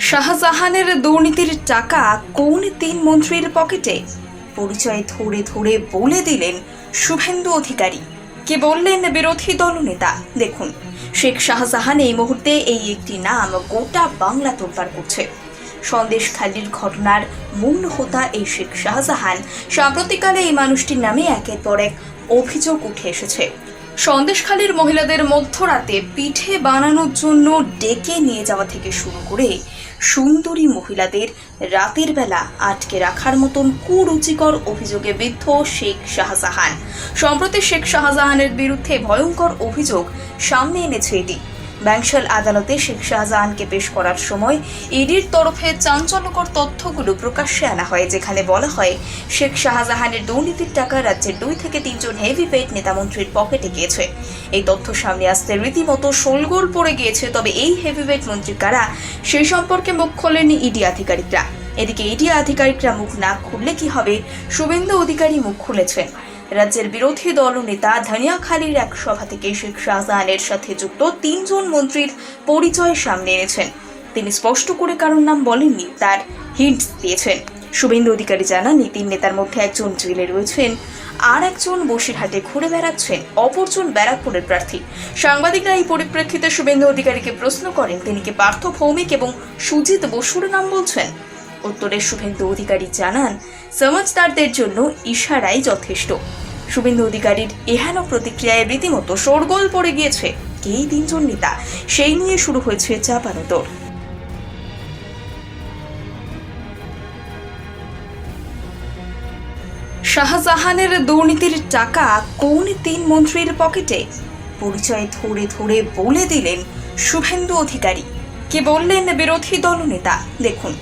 শাহজাহানের দুর্নীতির টাকা কোন তিন মন্ত্রীর পকেটে? পরিচয় ধরে ধরে বলে দিলেন শুভেন্দু অধিকারী। কে বললেন বিরোধী দলনেতা? দেখুন, শেখ শাহজাহান এই মুহূর্তে এই একটি নাম গোটা বাংলা তোলপাড় করছে। সন্দেশখালির ঘটনার মূল হোতা এই শেখ শাহজাহান। সাম্প্রতিককালে এই মানুষটির নামে একের পর এক অভিযোগ উঠে এসেছে। সন্দেশখালীর মহিলাদের মধ্যরাতে পিঠে বানানোর জন্য ডেকে নিয়ে যাওয়া থেকে শুরু করে সুন্দরী মহিলাদের রাতের বেলা আটকে রাখার মতন কুরুচিকর অভিযোগে বিদ্ধ শেখ শাহজাহান। সম্প্রতি শেখ শাহজাহানের বিরুদ্ধে ভয়ঙ্কর অভিযোগ সামনে এনেছে এটি। ব্যাংশাল আদালতে শেখ শাহজাহানকে পেশ করার সময় ইডির তরফে চাঞ্চল্যকর তথ্যগুলো প্রকাশ্যে আনা হয়, যেখানে বলা হয়, শেখ শাহজাহানের দুর্নীতির টাকা রাজ্যের দুই থেকে তিনজন হেভিওয়েট নেতামন্ত্রীর পকেটে গিয়েছে। এই তথ্য সামনে আসতে রীতিমতো শোলগোল পড়ে গিয়েছে, তবে এই হেভিওয়েট মন্ত্রী কারা সেই সম্পর্কে মুখ খোলেননি ইডি আধিকারিকরা। এদিকে ইডি আধিকারিকরা মুখ না খুললে কি হবে, শুভেন্দু অধিকারী মুখ খুলেছেন। রাজ্যের বিরোধী দল নেতা ধনিয়াখালীর এক সভা থেকে শেখ শাহজাহানের সাথে যুক্ত তিনজন মন্ত্রীর পরিচয় সামনে এনেছেন। তিনি স্পষ্ট করে কারোর নাম বলেননি, তার হিন্ট দিয়েছেন। শুভেন্দু অধিকারী জানান এই তিন নেতার মধ্যে একজন জেলে রয়েছেন, আর একজন বসিরহাটে ঘুরে বেড়াচ্ছেন, অপরজন ব্যারাকপুরের প্রার্থী। সাংবাদিকরা এই পরিপ্রেক্ষিতে শুভেন্দু অধিকারীকে প্রশ্ন করেন, তিনি কি পার্থ ভৌমিক এবং সুজিত বসুর নাম বলছেন? উত্তরে শুভেন্দু অধিকারী জানান সমাজদারদের জন্য ইশারাই যথেষ্ট। শুভেন্দু অধিকারীর এহেন প্রতিক্রিয়ায় রীতিমতো শোরগোল পড়ে গিয়েছে। এই তিনজন নেতা? সেই নিয়ে শুরু হয়েছে চাপানোতর শাহজাহানের দুর্নীতির টাকা কোন তিন মন্ত্রীর পকেটে? পরিচয় ধরে ধরে বলে দিলেন শুভেন্দু অধিকারী। কে বললেন, বিরোধী দলনেতা? দেখুন।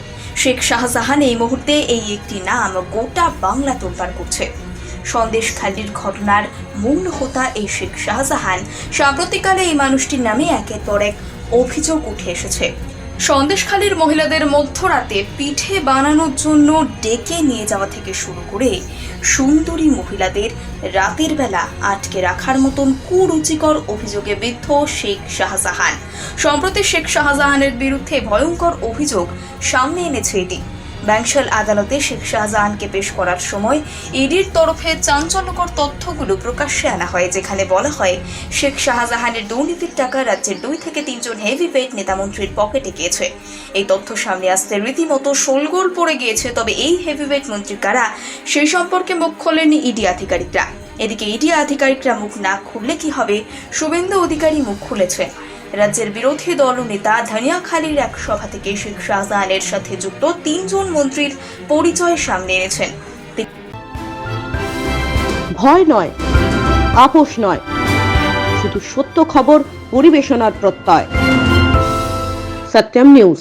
শেখ শাহজাহান এই মুহূর্তে এই একটি নাম গোটা বাংলা তোলপাড় করছে। সন্দেশখালির ঘটনার মূল হোতা এই শেখ শাহজাহান। সাম্প্রতিককালে এই মানুষটির নামে একের পর এক অভিযোগ উঠে এসেছে। সন্দেশখালীর মহিলাদের মধ্যরাতে পিঠে বানানোর জন্য ডেকে নিয়ে যাওয়া থেকে শুরু করে সুন্দরী মহিলাদের রাতের বেলা আটকে রাখার মতন কুরুচিকর অভিযোগে বিদ্ধ শেখ শাহজাহান। সম্প্রতি শেখ শাহজাহানের বিরুদ্ধে ভয়ঙ্কর অভিযোগ সামনে এনেছে এটি। ব্যাংশাল আদালতে শেখ শাহজাহানকে পেশ করার সময় ইডির তরফে চাঞ্চল্যকর তথ্যগুলো প্রকাশ্যে আনা হয়, যেখানে বলা হয়, শেখ শাহজাহানের দুর্নীতির টাকা রাজ্যের দুই থেকে তিনজন হেভিওয়েট নেতামন্ত্রীর পকেটে গিয়েছে। এই তথ্য সামনে আসতে রীতিমতো শোলগোল পড়ে গিয়েছে, তবে এই হেভিওয়েট মন্ত্রী কারা সেই সম্পর্কে মুখ খোলেননি ইডি আধিকারিকরা। এদিকে ইডি আধিকারিকরা মুখ না খুললে কি হবে, শুভেন্দু অধিকারী মুখ খুলেছেন। রাজ্যের বিরোধী দল নেতা ধানিয়াখালীর এক সভা থেকে শেখ শাহজাহানের সাথে যুক্ত তিনজন মন্ত্রীর পরিচয় সামনে এনেছেন। ভয় নয়, আপোষ নয়, শুধু সত্য খবর, পরিবেশনার প্রত্যয়। সত্যম নিউজ।